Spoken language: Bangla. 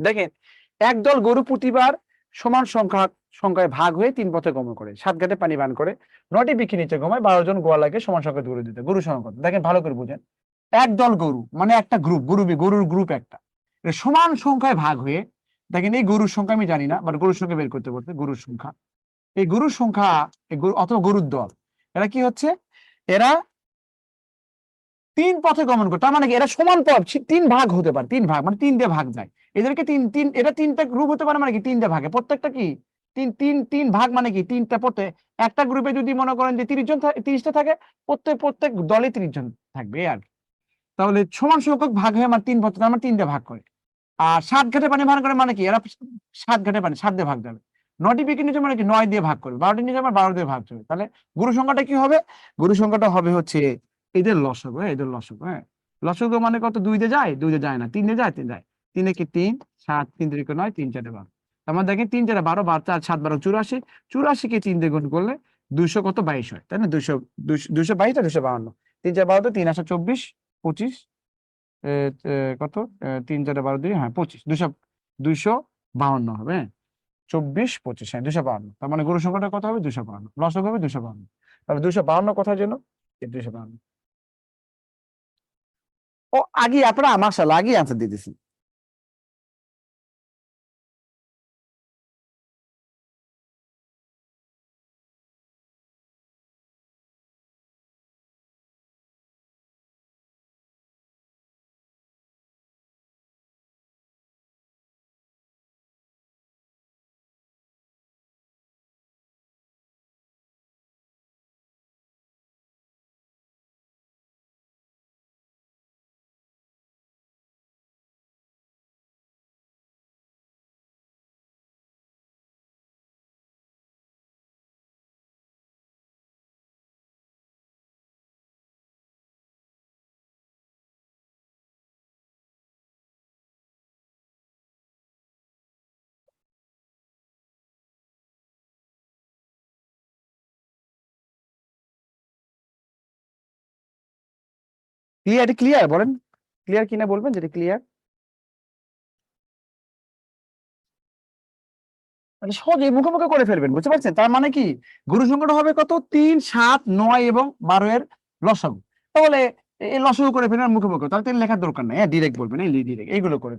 দেখেন একদল গরু প্রতিবার সমান সংখ্যা, সংখ্যায় ভাগ হয়ে তিন পথে গমন করে, সাত ঘাটে পানি পান করে, নটি বিক্রি নিচে ঘুমায়, বারো জন গোয়ালাকে সমান সংখ্যা গরু দিতে, গরু সংখ্যা দেখেন, ভালো করে বুঝেন। একদল গরু মানে একটা গ্রুপ গরু গরুর গ্রুপ একটা। সমান সংখ্যায় ভাগ হয়ে, দেখেন, এই গরুর সংখ্যা আমি জানি না বাট গরুর সংখ্যা বের করতে বলতে গরুর সংখ্যা। এই গরুর সংখ্যা অথবা গরুর দল, এরা কি হচ্ছে? এরা তিন পথে গমন করে, তার মানে এরা সমান পথ তিন ভাগ হতে পারে, তিন ভাগ মানে তিন দিয়ে ভাগ যায়। এদেরকে তিন তিন, এটা তিনটা গ্রুপ হতে পারে মানে কি? তিনটা ভাগে। প্রত্যেকটা কি? তিন তিন তিন ভাগ মানে কি? তিনটা প্রত্যেক একটা গ্রুপে যদি মনে করেন যে তিরিশ জন তিরিশটা থাকে, প্রত্যেক প্রত্যেক দলে তিরিশ জন থাকবে আর তাহলে সমান সংখ্যক ভাগ হয়ে আমার তিন পথে মানে তিনটে ভাগ করে। আর সাত ঘাটে পানি ভাগ করে মানে কি? এরা সাত ঘাটে পানি, সাত দিয়ে ভাগ যাবে নয়টি বিক্রি নিচে মানে কি? নয় দিয়ে ভাগ করবে। বারোটি নিচে আমার বারো দিয়ে ভাগ করবে। তাহলে গুরু সংখ্যাটা কি হবে? গুরু সংখ্যাটা হবে হচ্ছে এদের লসক হ্যাঁ? এদের লসক হ্যাঁ? লসক মানে কত? দুই দিয়ে যায়? দুই দিয়ে যায় না। তিন দিয়ে যায়? তিন যায়। তিনে কি তিন? সাত। তিন তিরিকে নয়, তিন চারে বারো। তার মানে দেখেন তিন চারে বারো বারো চার, সাত বারো, চুরাশি। চুরাশিকে তিন দিয়ে গুণ করলে দুইশো কত? বাইশ হয়। তাই না? দুইশো দুইশো বাইশ আর দুশো বাউন্ন তিন চার বারোতে তিন আসা চব্বিশ, পঁচিশ কত? তিন চারে বারো দুই হ্যাঁ পঁচিশ। দুশো দুইশো বাউন্ন হবে হ্যাঁ। চব্বিশ, পঁচিশ হ্যাঁ দুশো বাউন্ন তার মানে গরু সংখ্যাটা কত হবে? দুশো বাউন্ন লসক হবে দুশো বাউন্ন তাহলে দুশো বাউন্ন কোথায় যেন দুশো বাউন্ন ও আগে আপনারা মাসাল্লাহ আগে আনসার দিতেছি ক্লিয়ার ক্লিয়ার বলেন। ক্লিয়ার কিনা বলবেন যেটা ক্লিয়ার সহজে করে ফেলবেন, বুঝতে পারছেন? তার মানে কি? গুরু সংখ্যাটা হবে কত? তিন, সাত, নয় এবং বারো এর লসাগু। তাহলে এই লসাগু করে ফেলবেন মুখে মুখে তাহলে তিনি লেখার দরকার নাই। হ্যাঁ ডিরেক্ট বলবেন, এই ডিরেক্ট এইগুলো করে।